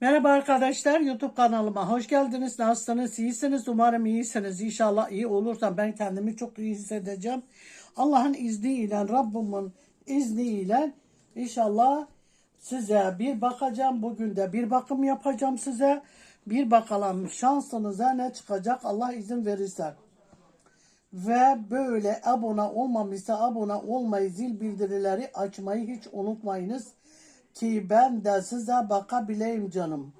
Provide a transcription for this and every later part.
Merhaba arkadaşlar YouTube kanalıma hoş geldiniz. Nasılsınız? İyisiniz. Umarım iyisiniz. İnşallah iyi olursam ben kendimi çok iyi hissedeceğim. Allah'ın izniyle, Rabbimin izniyle inşallah size bir bakacağım. Bugün de bir bakım yapacağım size. Bir bakalım şansınıza ne çıkacak Allah izin verirse. Ve böyle abone olmamışsa abone olmayı, zil bildirileri açmayı hiç unutmayınız. Ki ben de size bakabileyim canım.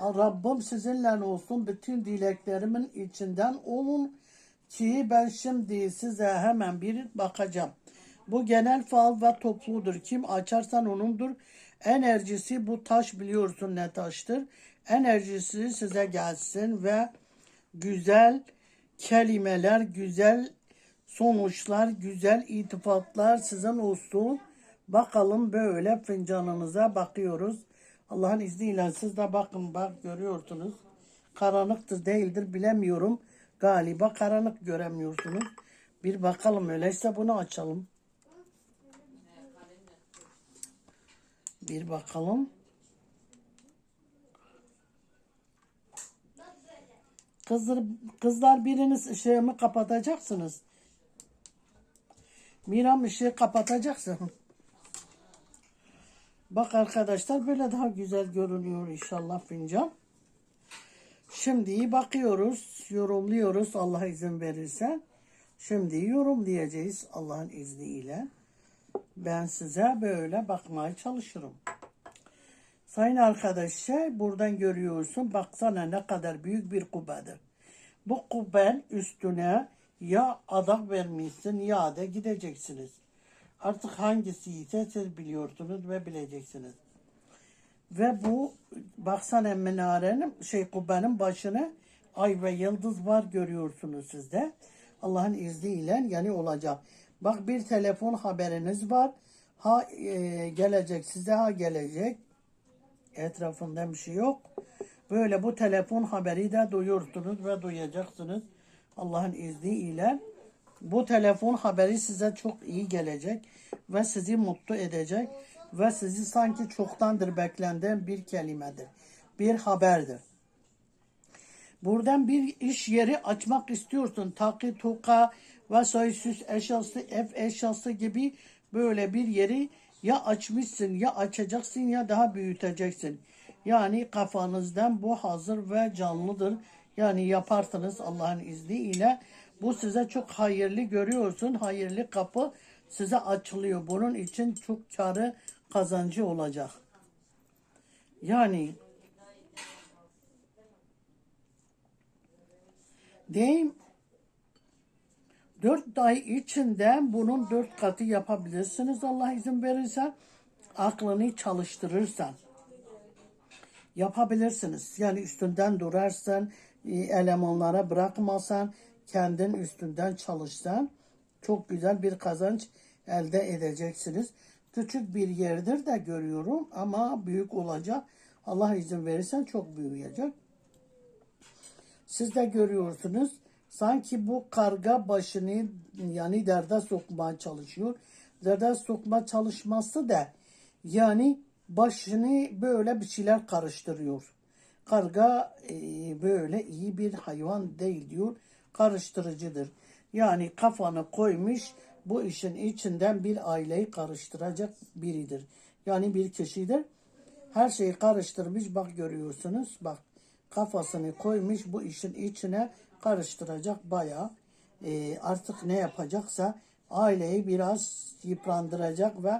Rabbim sizinle olsun. Bütün dileklerimin içinden olun. Ki ben şimdi size hemen bir bakacağım. Bu genel faal ve topludur. Kim açarsan onundur. Enerjisi bu taş biliyorsun ne taştır. Enerjisi size gelsin ve güzel kelimeler, güzel sonuçlar, güzel itifatlar sizin olsun. Bakalım böyle fincanınıza bakıyoruz. Allah'ın izniyle siz de bakın bak görüyorsunuz. Karanlıktır değildir bilemiyorum. Galiba karanlık göremiyorsunuz. Bir bakalım öyleyse bunu açalım. Bir bakalım. Kızlar, kızlar biriniz ışığımı kapatacaksınız. Miram ışığı kapatacaksın. Bak arkadaşlar böyle daha güzel görünüyor inşallah fincan. Şimdi bakıyoruz, yorumluyoruz Allah izin verirse. Şimdi yorumlayacağız Allah'ın izniyle. Ben size böyle bakmaya çalışırım. Sayın arkadaşlar buradan görüyorsun baksana ne kadar büyük bir kubbedir. Bu kubben üstüne ya adak vermişsin ya da gideceksiniz. Artık hangisi ise siz biliyorsunuz ve bileceksiniz. Ve bu baksana minarenin şey kubbenin başına ay ve yıldız var görüyorsunuz sizde. Allah'ın izniyle yani olacak. Bak bir telefon haberiniz var. Ha e, gelecek size ha gelecek. Etrafında bir şey yok. Böyle bu telefon haberi de duyuyorsunuz ve duyacaksınız. Allah'ın izniyle. Bu telefon haberi size çok iyi gelecek ve sizi mutlu edecek ve sizi sanki çoktandır beklenen bir kelimedir. Bir haberdir. Buradan bir iş yeri açmak istiyorsun. Takı, toka ve soysüz eşyası, ev eşyası gibi böyle bir yeri ya açmışsın ya açacaksın ya daha büyüteceksin. Yani kafanızdan bu hazır ve canlıdır. Yani yaparsınız Allah'ın izniyle. Bu size çok hayırlı görüyorsun. Hayırlı kapı size açılıyor. Bunun için çok karı kazancı olacak. Yani deyim dört ay içinde bunun dört katı yapabilirsiniz Allah izin verirse. Aklını çalıştırırsan yapabilirsiniz. Yani üstünden durarsan, e, elemanlara bırakmasan, kendin üstünden çalışsan çok güzel bir kazanç elde edeceksiniz. Küçük bir yerdir de görüyorum ama büyük olacak. Allah izin verirse çok büyüyecek. Siz de görüyorsunuz. Sanki bu karga başını yani derde sokmaya çalışıyor. Derde sokma çalışması da yani başını böyle bir şeyler karıştırıyor. Karga e, böyle iyi bir hayvan değil diyor. Karıştırıcıdır. Yani kafanı koymuş bu işin içinden bir aileyi karıştıracak biridir. Yani bir kişidir. Her şeyi karıştırmış bak görüyorsunuz. Bak kafasını koymuş bu işin içine karıştıracak bayağı. E, artık ne yapacaksa aileyi biraz yıprandıracak ve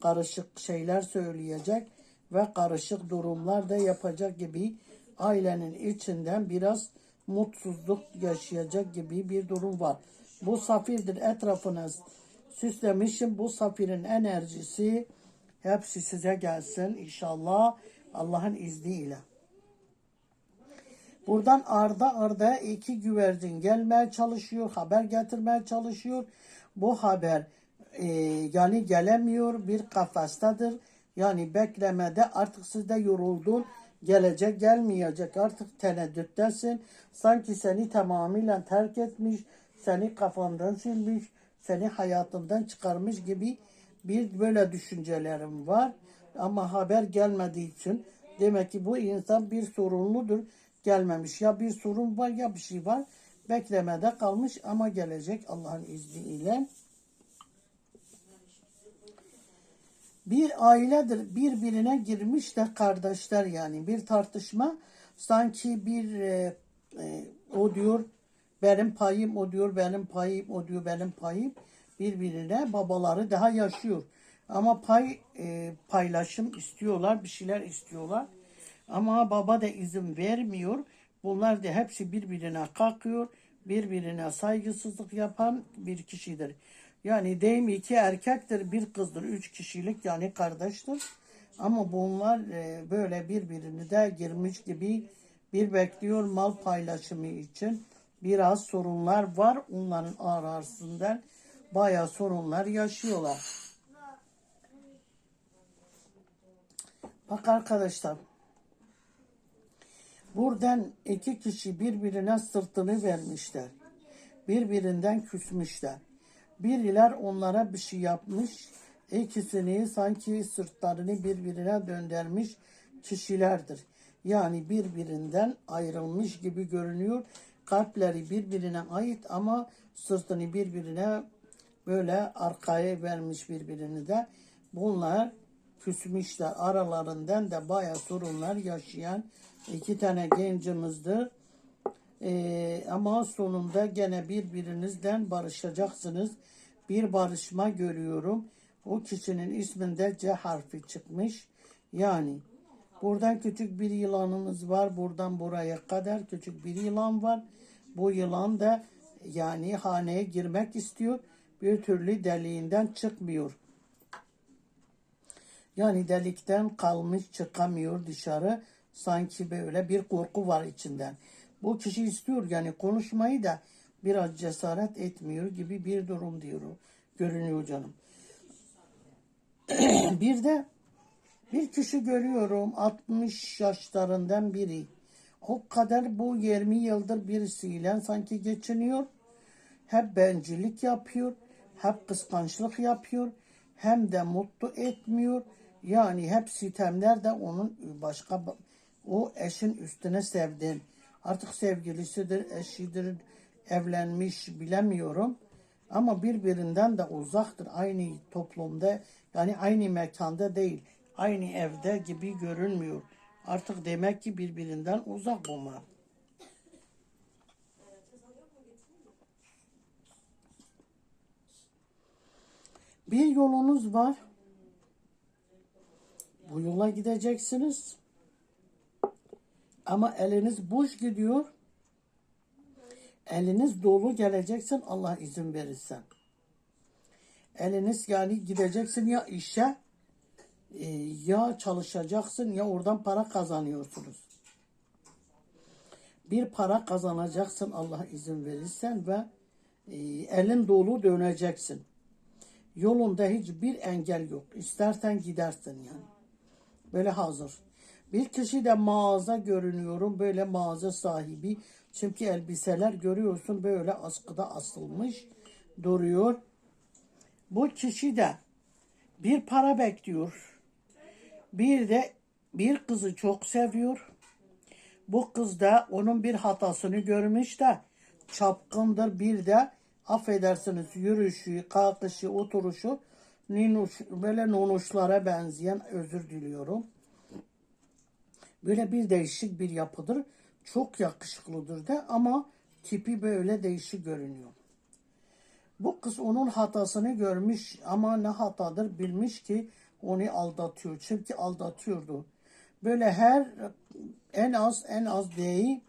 karışık şeyler söyleyecek ve karışık durumlar da yapacak gibi ailenin içinden biraz mutsuzluk yaşayacak gibi bir durum var. Bu safirdir etrafına süslemişim. Bu safirin enerjisi hepsi size gelsin inşallah Allah'ın izniyle. Buradan arda arda iki güvercin gelmeye çalışıyor, haber getirmeye çalışıyor. Bu haber e, yani gelemiyor, bir kafestadır. Yani beklemede artık siz de yoruldun, gelecek gelmeyecek artık teneddüttesin. Sanki seni tamamıyla terk etmiş, seni kafandan silmiş, seni hayatından çıkarmış gibi bir böyle düşüncelerim var. Ama haber gelmediği için Demek ki bu insan bir sorunludur. Gelmemiş. Ya bir sorun var ya bir şey var. Beklemede kalmış ama gelecek Allah'ın izniyle. Bir ailedir birbirine girmiş de kardeşler yani. Bir tartışma sanki bir e, e, o diyor benim payım o diyor benim payım o diyor benim payım. Birbirine babaları daha yaşıyor. Ama pay e, paylaşım istiyorlar bir şeyler istiyorlar. Ama baba da izin vermiyor. Bunlar da hepsi birbirine kalkıyor. Birbirine saygısızlık yapan bir kişidir. Yani deyim iki erkektir, bir kızdır, üç kişilik yani kardeştir. Ama bunlar e, böyle birbirini de girmiş gibi bir bekliyor mal paylaşımı için. Biraz sorunlar var onların arasından bayağı sorunlar yaşıyorlar. Bak arkadaşlar Buradan iki kişi birbirine sırtını vermişler. Birbirinden küsmüşler. Biriler onlara bir şey yapmış. İkisini sanki sırtlarını birbirine döndürmüş kişilerdir. Yani birbirinden ayrılmış gibi görünüyor. Kalpleri birbirine ait ama sırtını birbirine böyle arkaya vermiş birbirini de. Bunlar küsmüşler. Aralarından da bayağı sorunlar yaşayan iki tane gencimizdir. Ee, ama sonunda gene birbirinizden barışacaksınız. Bir barışma görüyorum. O kişinin isminde C harfi çıkmış. Yani buradan küçük bir yılanımız var. Buradan buraya kadar küçük bir yılan var. Bu yılan da yani haneye girmek istiyor. Bir türlü deliğinden çıkmıyor. Yani delikten kalmış çıkamıyor dışarı. Sanki böyle bir korku var içinden. Bu kişi istiyor yani konuşmayı da biraz cesaret etmiyor gibi bir durum diyorum. Görünüyor canım. bir de bir kişi görüyorum 60 yaşlarından biri. O kadar bu 20 yıldır birisiyle sanki geçiniyor. Hep bencillik yapıyor. Hep kıskançlık yapıyor. Hem de mutlu etmiyor. Yani hep sitemler de onun başka o eşin üstüne sevdiğin artık sevgilisidir, eşidir, evlenmiş bilemiyorum. Ama birbirinden de uzaktır. Aynı toplumda yani aynı mekanda değil. Aynı evde gibi görünmüyor. Artık demek ki birbirinden uzak bunlar. Bir yolunuz var. Bu yola gideceksiniz. Ama eliniz boş gidiyor. Eliniz dolu geleceksin Allah izin verirse. Eliniz yani gideceksin ya işe e, ya çalışacaksın ya oradan para kazanıyorsunuz. Bir para kazanacaksın Allah izin verirsen ve e, elin dolu döneceksin. Yolunda hiçbir engel yok. İstersen gidersin yani. Böyle hazır. Bir kişi de mağaza görünüyorum. Böyle mağaza sahibi. Çünkü elbiseler görüyorsun böyle askıda asılmış duruyor. Bu kişi de bir para bekliyor. Bir de bir kızı çok seviyor. Bu kız da onun bir hatasını görmüş de çapkındır. Bir de affedersiniz yürüyüşü, kalkışı, oturuşu böyle nonuşlara benzeyen özür diliyorum. Böyle bir değişik bir yapıdır. Çok yakışıklıdır da ama tipi böyle değişik görünüyor. Bu kız onun hatasını görmüş ama ne hatadır bilmiş ki onu aldatıyor. Çünkü aldatıyordu. Böyle her en az en az değil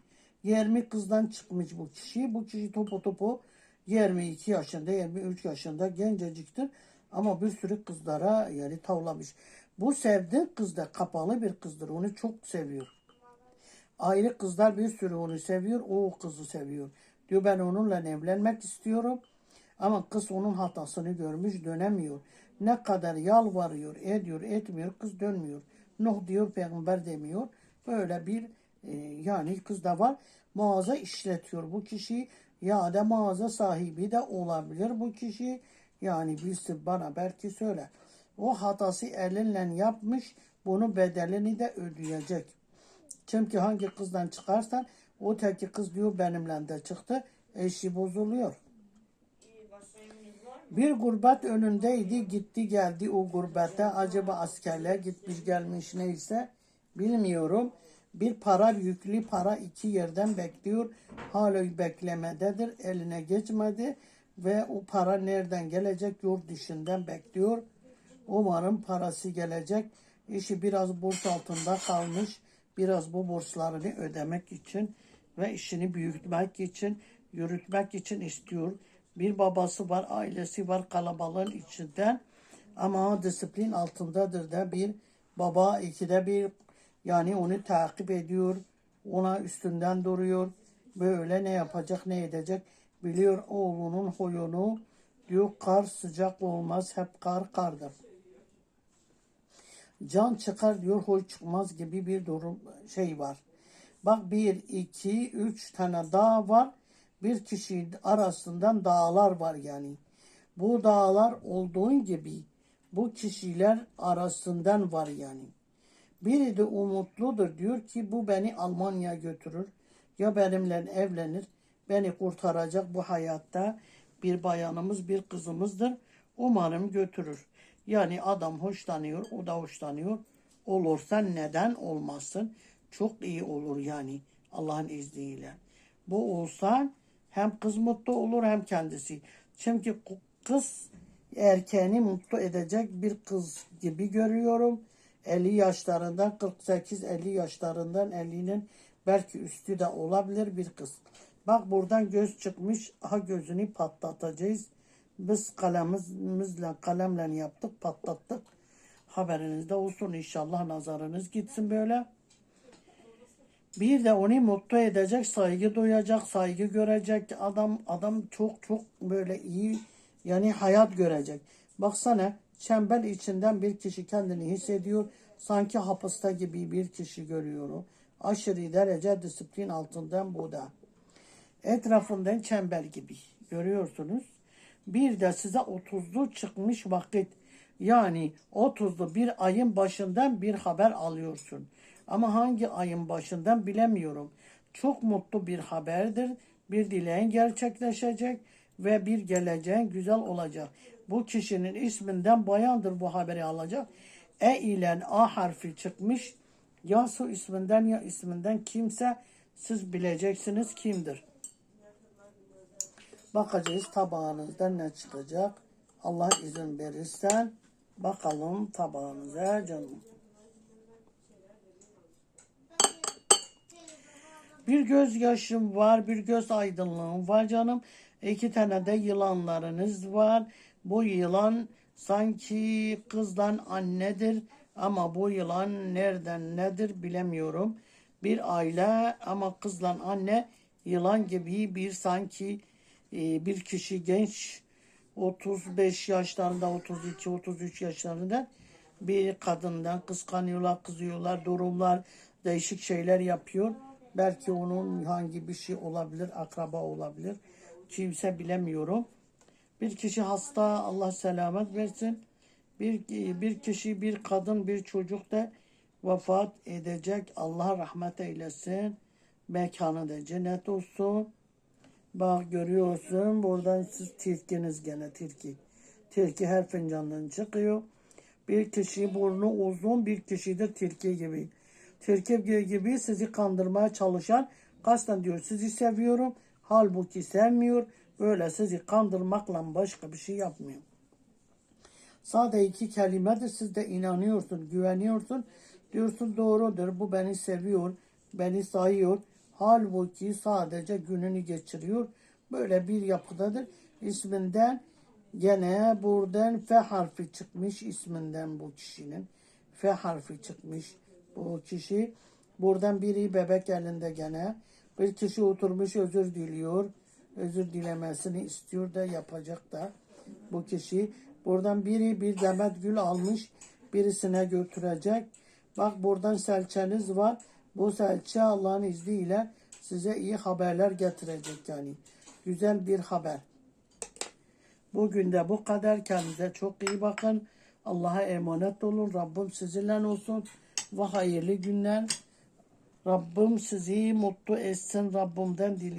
20 kızdan çıkmış bu kişi. Bu kişi topu topu 22 yaşında 23 yaşında genceciktir. Ama bir sürü kızlara yani tavlamış. Bu sevdiği kız da kapalı bir kızdır. Onu çok seviyor. Ayrı kızlar bir sürü onu seviyor. O, kızı seviyor. Diyor ben onunla evlenmek istiyorum. Ama kız onun hatasını görmüş dönemiyor. Ne kadar yalvarıyor, ediyor, etmiyor. Kız dönmüyor. Nuh diyor peygamber demiyor. Böyle bir e, yani kız da var. Mağaza işletiyor bu kişi. Ya da mağaza sahibi de olabilir bu kişi. Yani birisi bana belki söyler. O hatası elinle yapmış. Bunun bedelini de ödeyecek. Çünkü hangi kızdan çıkarsan o teki kız diyor benimle de çıktı. Eşi bozuluyor. Bir gurbet önündeydi gitti geldi o gurbete acaba askerler gitmiş gelmiş neyse bilmiyorum. Bir para yüklü para iki yerden bekliyor. Hala beklemededir eline geçmedi ve o para nereden gelecek yurt dışından bekliyor. Umarım parası gelecek. İşi biraz borç altında kalmış. Biraz bu borçlarını ödemek için ve işini büyütmek için, yürütmek için istiyor. Bir babası var, ailesi var kalabalığın içinden. Ama disiplin altındadır da bir baba ikide bir yani onu takip ediyor. Ona üstünden duruyor. Böyle ne yapacak ne edecek biliyor oğlunun huyunu. Diyor kar sıcak olmaz hep kar kardır can çıkar diyor huy çıkmaz gibi bir durum şey var. Bak bir, iki, üç tane dağ var. Bir kişi arasından dağlar var yani. Bu dağlar olduğun gibi bu kişiler arasından var yani. Biri de umutludur diyor ki bu beni Almanya götürür. Ya benimle evlenir. Beni kurtaracak bu hayatta bir bayanımız bir kızımızdır. Umarım götürür. Yani adam hoşlanıyor, o da hoşlanıyor. Olursa neden olmasın? Çok iyi olur yani Allah'ın izniyle. Bu olsa hem kız mutlu olur hem kendisi. Çünkü kız erkeğini mutlu edecek bir kız gibi görüyorum. 50 yaşlarından 48-50 yaşlarından 50'nin belki üstü de olabilir bir kız. Bak buradan göz çıkmış. Aha gözünü patlatacağız. Biz kalemimizle kalemle yaptık patlattık. Haberinizde olsun inşallah nazarınız gitsin böyle. Bir de onu mutlu edecek, saygı duyacak, saygı görecek adam adam çok çok böyle iyi yani hayat görecek. Baksana çember içinden bir kişi kendini hissediyor. Sanki hapiste gibi bir kişi görüyorum. Aşırı derece disiplin altından bu da. Etrafından çember gibi görüyorsunuz. Bir de size 30'lu çıkmış vakit yani 30'lu bir ayın başından bir haber alıyorsun. Ama hangi ayın başından bilemiyorum. Çok mutlu bir haberdir. Bir dileğin gerçekleşecek ve bir geleceğin güzel olacak. Bu kişinin isminden bayandır bu haberi alacak. E ile A harfi çıkmış. Ya su isminden ya isminden kimse siz bileceksiniz kimdir. Bakacağız tabağınızda ne çıkacak. Allah izin verirsen bakalım tabağınıza canım. Bir göz yaşım var, bir göz aydınlığım var canım. İki tane de yılanlarınız var. Bu yılan sanki kızdan annedir ama bu yılan nereden nedir bilemiyorum. Bir aile ama kızla anne yılan gibi bir sanki bir kişi genç 35 yaşlarında 32 33 yaşlarında bir kadından kıskanıyorlar kızıyorlar durumlar değişik şeyler yapıyor. Belki onun hangi bir şey olabilir akraba olabilir kimse bilemiyorum. Bir kişi hasta Allah selamet versin. Bir bir kişi bir kadın bir çocuk da vefat edecek. Allah rahmet eylesin mekanı da cennet olsun Bak görüyorsun buradan siz tilkiniz gene tilki. Tilki her fincandan çıkıyor. Bir kişi burnu uzun bir kişi de tilki gibi. Tilki gibi sizi kandırmaya çalışan kasten diyor sizi seviyorum. Halbuki sevmiyor. Öyle sizi kandırmakla başka bir şey yapmıyor. Sadece iki kelimedir. Siz de inanıyorsun, güveniyorsun. Diyorsun doğrudur. Bu beni seviyor, beni sayıyor. Halbuki sadece gününü geçiriyor. Böyle bir yapıdadır. İsminden gene buradan F harfi çıkmış isminden bu kişinin. F harfi çıkmış bu kişi. Buradan biri bebek elinde gene. Bir kişi oturmuş özür diliyor. Özür dilemesini istiyor da yapacak da bu kişi. Buradan biri bir demet gül almış birisine götürecek. Bak buradan selçeniz var. Bu serçe Allah'ın izniyle size iyi haberler getirecek yani. Güzel bir haber. Bugün de bu kadar. Kendinize çok iyi bakın. Allah'a emanet olun. Rabbim sizinle olsun ve hayırlı günler. Rabbim sizi mutlu etsin. Rabbimden diliyorum.